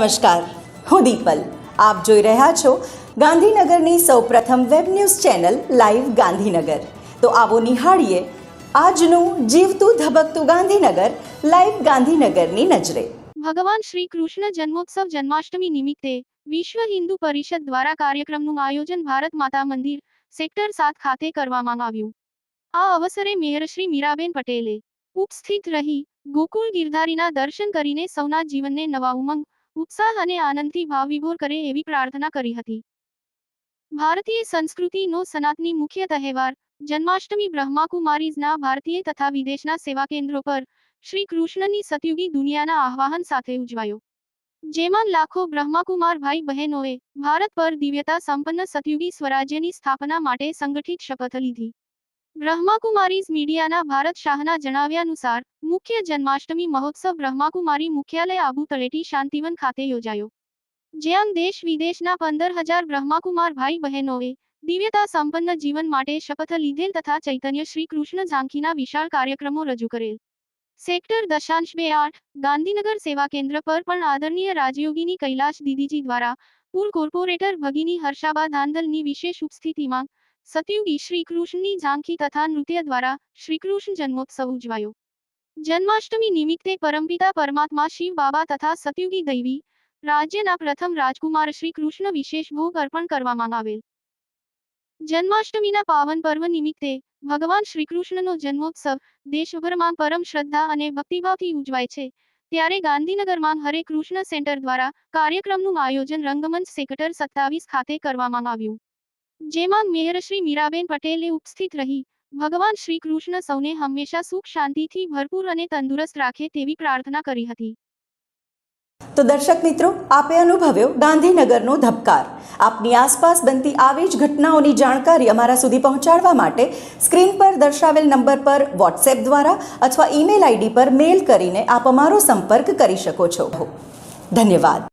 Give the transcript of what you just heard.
નમસ્કાર, હું દીપલ. આપ જોઈ રહ્યા છો ગાંધીનગરની સૌપ્રથમ web news channel live Gandhinagar. તો આવો નિહાળીએ આજનું જીવતું ધબકતું ગાંધીનગર, લાઈવ ગાંધીનગરની નજરે. ભગવાન શ્રી કૃષ્ણ જન્મોત્સવ જન્માષ્ટમી નિમિત્તે વિશ્વ હિન્દુ પરિષદ દ્વારા કાર્યક્રમનું આયોજન ભારત માતા મંદિર સેક્ટર સાત ખાતે કરવામાં આવ્યું. આ અવસરે મેયર શ્રી મીરાબેન પટેલે ઉપસ્થિત રહી ગોકુળ ગિરધારીના દર્શન કરીને સૌના જીવનને નવા ઉમંગ ઉત્સાહ અને આનંદથી ભાવવિભોર કરે એવી પ્રાર્થના કરી હતી. ભારતીય સંસ્કૃતિનો સનાતની મુખ્ય તહેવાર જન્માષ્ટમી બ્રહ્માકુમારીઝના ભારતીય તથા વિદેશના સેવા કેન્દ્રો પર શ્રી કૃષ્ણની સતયુગી દુનિયાના આહ્વાન સાથે ઉજવાયો. જેમાં લાખો બ્રહ્માકુમાર ભાઈ બહેનોએ ભારત પર દિવ્યતા સંપન્ન સતયુગી સ્વરાજ્યની સ્થાપના માટે સંગઠિત શપથ લીધી. બ્રહ્માકુમારીઝ મીડિયાના ભારત શાહના જણાવ્યાનુસાર, મુખ્ય જન્માષ્ટમી મહોત્સવ બ્રહ્માકુમારી મુખ્યાલય આબુ તળેટી શાંતિવન ખાતે યોજાયો. જ્યાં દેશ વિદેશના પંદર હજાર બ્રહ્માકુમાર ભાઈ બહેનોએ દિવ્યતા સંપન્ન જીવન માટે શપથ લીધેલ તથા ચૈતન્ય શ્રી કૃષ્ણ ઝાંખીના વિશાળ કાર્યક્રમો રજૂ કરેલ. સેક્ટર દશાંશ બે આઠ ગાંધીનગર સેવા કેન્દ્ર પર પણ આદરણીય રાજયોગીની કૈલાશ દીદીજી દ્વારા પૂર્વ કોર્પોરેટર ભગીની હર્ષાબા ધાંધલની વિશેષ ઉપસ્થિતિમાં સતયુગી શ્રીકૃષ્ણની ઝાંખી તથા નૃત્ય દ્વારા શ્રીકૃષ્ણ જન્મોત્સવ ઉજવાયો. જન્માષ્ટમી નિમિત્તે પરમપિતા પરમાત્મા શિવ બાબા તથા સતયુગી દૈવી રાજ્યના પ્રથમ રાજકુમાર શ્રી કૃષ્ણ વિશેષ ભોગ અર્પણ કરવામાં આવેલ. જન્માષ્ટમીના પાવન પર્વ નિમિત્તે ભગવાન શ્રીકૃષ્ણનો જન્મોત્સવ દેશભરમાં પરમ શ્રદ્ધા અને ભક્તિભાવથી ઉજવાય છે. ત્યારે ગાંધીનગરમાં હરે કૃષ્ણ સેન્ટર દ્વારા કાર્યક્રમનું આયોજન રંગમંચ સેક્ટર સત્તાવીસ ખાતે કરવામાં આવ્યું. જેમાં મેયર શ્રી મીરાબેન પટેલે ઉપસ્થિત રહી. ભગવાન શ્રી કૃષ્ણ સૌને હંમેશા સુખ શાંતિથી ભરપૂર અને તંદુરસ્ત રાખે તેવી પ્રાર્થના કરી હતી. તો દર્શક મિત્રો, આપે અનુભવ્યો ગાંધીનગરનો ધબકાર. આપની આસપાસ બનતી આવી જ ઘટનાઓની જાણકારી અમારા સુધી પહોંચાડવા માટે સ્ક્રીન પર દર્શાવેલ નંબર પર વોટ્સએપ દ્વારા અથવા ઈમેલ આઈડી પર મેલ કરીને આપ અમારો સંપર્ક કરી શકો છો. ધન્યવાદ.